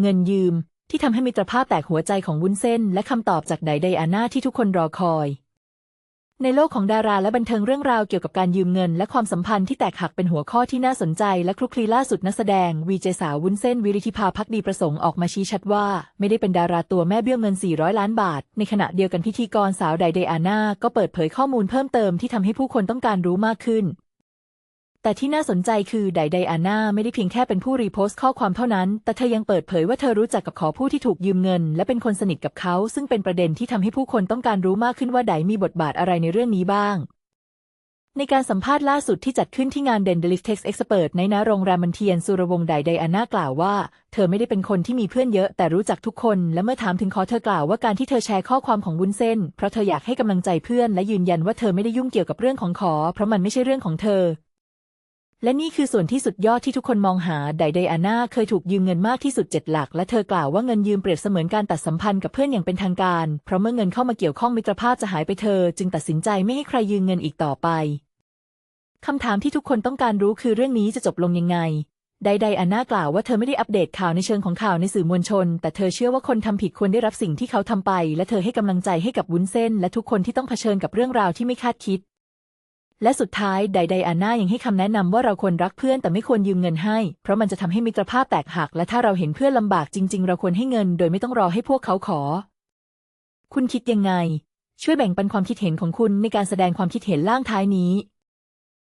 เงินยืม ที่ทำให้มิตรภาพแตกหัวใจของวุ้นเส้น และคำตอบจากไดไดอาน่าที่ทุกคนรอคอย ในโลกของดาราและบันเทิงเรื่องราวเกี่ยวกับการยืมเงิน และความสัมพันธ์ที่แตกหักเป็นหัวข้อที่น่าสนใจ และคลุกคลีล่าสุดนักแสดง วีเจสาววุ้นเส้น วิริธิภาพักดีประสงค์ออกมาชี้ชัดว่า ไม่ได้เป็นดาราตัวแม่เบี้ยวเงิน 400 ล้านบาท ในขณะเดียวกันพิธีกรสาวไดไดอาน่าก็เปิดเผยข้อมูลเพิ่มเติมที่ทำให้ผู้คนต้องการรู้มากขึ้น แต่ที่น่าสนใจคือไดไดอาน่าไม่ได้เพียงแค่เป็นผู้รีโพสต์ข้อความเท่านั้น แต่เธอยังเปิดเผยว่าเธอรู้จักกับขอผู้ที่ถูกยืมเงิน และเป็นคนสนิทกับเขา ซึ่งเป็นประเด็นที่ทำให้ผู้คนต้องการรู้มากขึ้นว่าไดมีบทบาทอะไรในเรื่องนี้บ้าง ในการสัมภาษณ์ล่าสุดที่จัดขึ้นที่งานเดนเดลิฟเท็กซ์เอ็กซ์เในณโรงแรมมันเทียนสุรวงศ์ไดไดอาน่ากล่าวว่า เธอไม่ได้เป็นคนที่มีเพื่อนเยอะ แต่รู้จักทุกคน และเมื่อถามถึงขอเธอกล่าวว่าการที่เธอแชร์ข้อความของวุ้นเส้น เพราะเธออยากให้กำลังใจเพื่อนและยืนยันว่าเธอไม่ได้ยุ่งเกี่ยวกับเรื่องของขอ เพราะมันไม่ใช่เรื่องของเธอ และนี่คือส่วนที่สุดยอดที่ทุกคนมองหา ไดไดอาน่าเคยถูกยืมเงินมากที่สุดเจ็ดหลัก และเธอกล่าวว่าเงินยืมเปรียบเสมือนการตัดสัมพันธ์กับเพื่อนอย่างเป็นทางการ เพราะเมื่อเงินเข้ามาเกี่ยวข้องมิตรภาพจะหายไปเธอ จึงตัดสินใจไม่ให้ใครยืมเงินอีกต่อไป คำถามที่ทุกคนต้องการรู้คือเรื่องนี้จะจบลงยังไงใดๆอันน่ากล่าวว่าเธอไม่ได้อัปเดตข่าวในเชิงของข่าวในสื่อมวลชน แต่เธอเชื่อว่าคนทำผิดควรได้รับสิ่งที่เขาทำไป และเธอให้กำลังใจให้กับวุ้นเส้น และทุกคนที่ต้องเผชิญกับเรื่องราวที่ไม่คาดคิด และสุดท้ายไดๆอันน่ายังให้คำแนะนำว่าเราควรรักเพื่อนแต่ไม่ควรยืมเงินให้ เพราะมันจะทำให้มิตรภาพแตกหัก และถ้าเราเห็นเพื่อนลำบากจริง ๆ เราควรให้เงินโดยไม่ต้องรอให้พวกเขาขอ คุณคิดยังไง ช่วยแบ่งปันความคิดเห็นของคุณในการแสดงความคิดเห็นล่างท้ายนี้